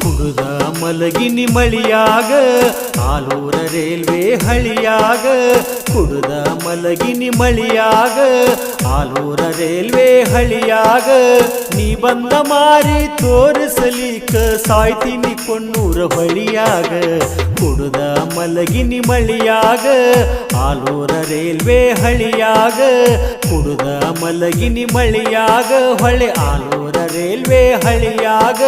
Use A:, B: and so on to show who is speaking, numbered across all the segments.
A: ಹುಡುಗ ಮಲಗಿನಿ ಮಳಿಯಾಗ ಆಲೂರ ರೈಲ್ವೆ ಹಳಿಯಾಗ ಕುಡುದ ಮಲಗಿನಿ ಮಳಿಯಾಗ, ಆಲೂರ ರೈಲ್ವೆ ಹಳಿಯಾಗ, ನೀ ಬಂದ ಮಾರಿ ತೋರಿಸಲಿಕ ಸಾಯ್ತೀನಿ ಕೊಣ್ಣೂರ ಬಳಿಯಾಗ. ಕುಡುದ ಮಲಗಿನಿ ಮಳಿಯಾಗ, ಆಲೂರ ರೈಲ್ವೆ ಹಳಿಯಾಗ, ಕುಡುದ ಮಲಗಿನಿ ಮಳಿಯಾಗ, ಹೊಳೆ ಆಲೂರ ರೈಲ್ವೆ ಹಳಿಯಾಗ.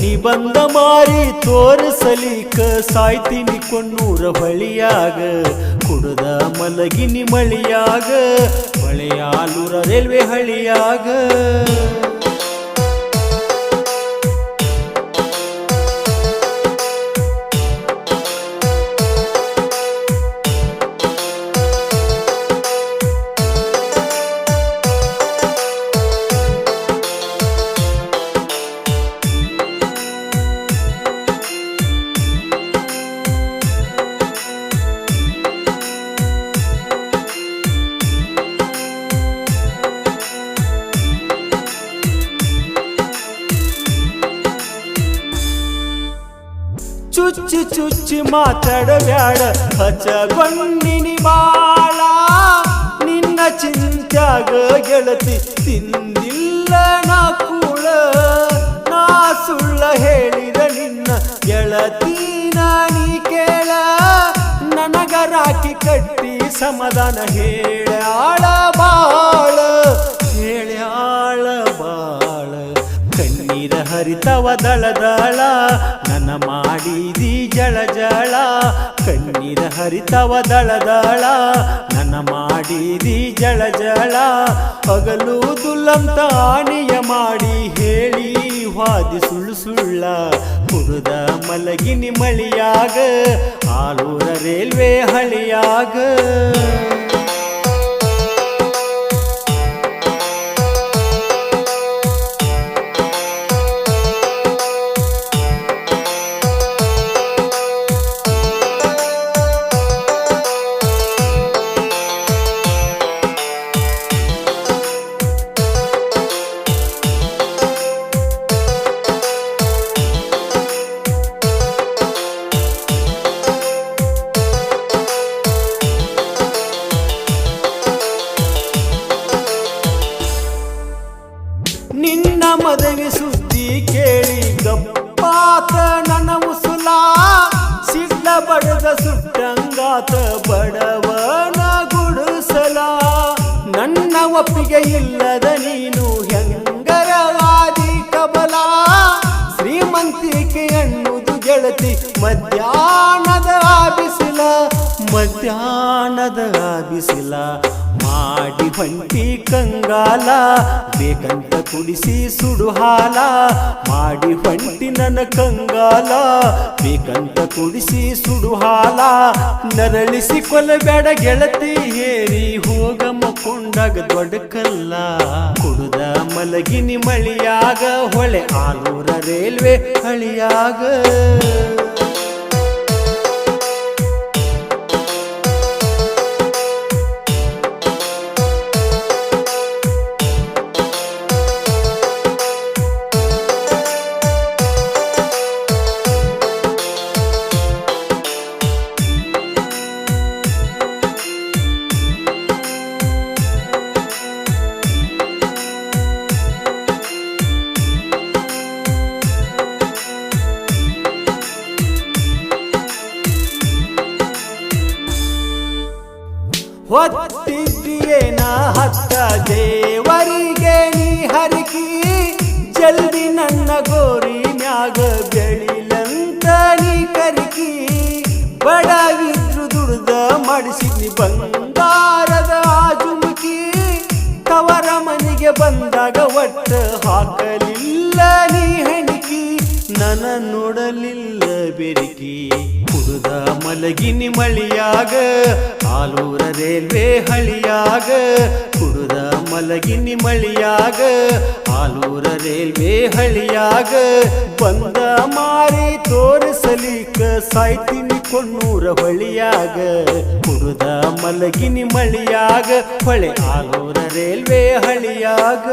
A: ನೀ ಬಂದ ಮಾರಿ ತೋರಿಸಲಿಕ ಸಾಯ್ತೀನಿ ಕೊಣ್ಣೂರ ಬಳಿಯಾಗ. ಕುಡುದ ಮಲಗಿನಿ ಮಳಿಯಾಗ ಮಳೆಯಾಲೂರ ರೈಲ್ವೆ ಹಳಿಯಾಗ. ಚುಚ್ಚಿ ಮಾತಾಡಬ್ಯಾಡ ಹಚ್ಚಗೊಂಡಿನಿ ಬಾಳ ನಿನ್ನ ಚಿಂತ್ಯಾಗ ಗೆಳತಿ ತಿಂದಿಲ್ಲ ನಾ ಕೂಳ. ನಾ ಸುಳ್ಳ ಹೇಳಿದ ನಿನ್ನ ಗೆಳತಿ ನೀ ಕೇಳ. ನನಗ ರಾಕಿ ಕಟ್ಟಿ ಸಮಾಧಾನ ಹೇಳ್ಯಾಳ ಬಾಳ ಹೇಳ್ಯಾಳ ಬಾಳ. ಕಣ್ಣೀರ ಹರಿತವ ದಳದಳ, ನನ್ನ ಮಾಡಿದಿ ಜಳ ಜಳ ಕಣ್ಣೀರ ಹರಿತವ ದಳದಳ, ನನ್ನ ಮಾಡಿದಿ ಜಳ ಜಳ ಹಗಲು ದುಲ್ಲಂತ ಆಣಿಯ ಮಾಡಿ ಹೇಳಿ ವಾದಿ ಸುಳ್ಳು ಸುಳ್ಳ ಕುರುದ ಮಲಗಿನಿ ಮಳಿಯಾಗ, ಆಲೂರ ರೈಲ್ವೆ ಹಳಿಯಾಗ. ಮದುವೆ ಸುದ್ದಿ ಕೇಳಿ ಗಪ್ಪಾತ ನನ್ನ ಉಸುಲ ಸಿಡ್ಲ ಬಡದ ಸುಟ್ಟಂಗಾತ ಬಡವನ ಗುಡಿಸಲ. ನನ್ನ ಒಪ್ಪಿಗೆ ಇಲ್ಲದ ನೀನು ಹೆಂಗರವಾದಿ ಕಬಲ. ಶ್ರೀಮಂತಿಕೆ ಅನ್ನುವುದು ಗೆಳತಿ ಮಧ್ಯಾಹ್ನದ ಬಿಸಿಲ ಮಧ್ಯಾಹ್ನದ ಬಿಸಿಲ ಮಾಡಿ ಹೊಂಟಿ ಕಂಗಾಲ ಬೇಕಂತ ಕುಡಿಸಿ ಸುಡು ಹಾಲ ಮಾಡಿ ಹೊಂಟಿ ನನ್ನ ಕಂಗಾಲ ಬೇಕಂತ ಕುಡಿಸಿ ಸುಡು ಹಾಲ ನರಳಿಸಿ ಕೊಲಬೇಡ ಗೆಳತಿ, ಏರಿ ಹೋಗ ಮಕ್ಕೊಂಡಾಗ ದೊಡ್ಡಕಲ್ಲ. ಕುಡುದ ಮಲಗಿನಿ ಮಳಿಯಾಗ, ಹೊಳೆ ಆಲೂರ ರೈಲ್ವೆ ಹಳಿಯಾಗ. ಹೊತ್ತಿದ್ದೀಯೇನ ಹತ್ತ ದೇವರಿಗೆ ನೀ ಹರಕಿ, ಜಲ್ದಿ ನನ್ನ ಗೋರಿ ಮ್ಯಾಗ ಬೆಳಿಲಂತ ನೀ ಕರಿಕಿ, ಬಡವಿದ್ರು ದುಡ್ದ ಮಾಡಿಸಿದ್ನಿ ಬಂಗಾರದ ಆಜುಮುಕಿ ತವರ ಮನೆಗೆ ಬಂದಾಗ ಒಟ್ಟ ಹಾಕಲಿಲ್ಲ ನೀ ಹೆಣಿಕಿ, ನನ್ನ ನೋಡಲಿಲ್ಲ ಬೆರಿಕಿ. ಕುಡುದ ಮಲಗಿನಿ ಮಳಿಯಾಗ ಆಲೂರ ರೈಲ್ವೆ ಹಳಿಯಾಗ, ಕುಡುದ ಮಲಗಿನಿ ಮಳಿಯಾಗ ಆಲೂರ ರೈಲ್ವೆ ಹಳಿಯಾಗ, ಬಂದ ಮಾರಿ ತೋರಿಸಲಿಕ್ಕ ಸಾಯ್ತೀನಿ ಕೊಣ್ಣೂರ ಹೊಳಿಯಾಗ, ಕುಡುದ ಮಲಗಿನಿ ಮಳಿಯಾಗ, ಹೊಳೆ ಆಲೂರ ರೈಲ್ವೆ ಹಳಿಯಾಗ.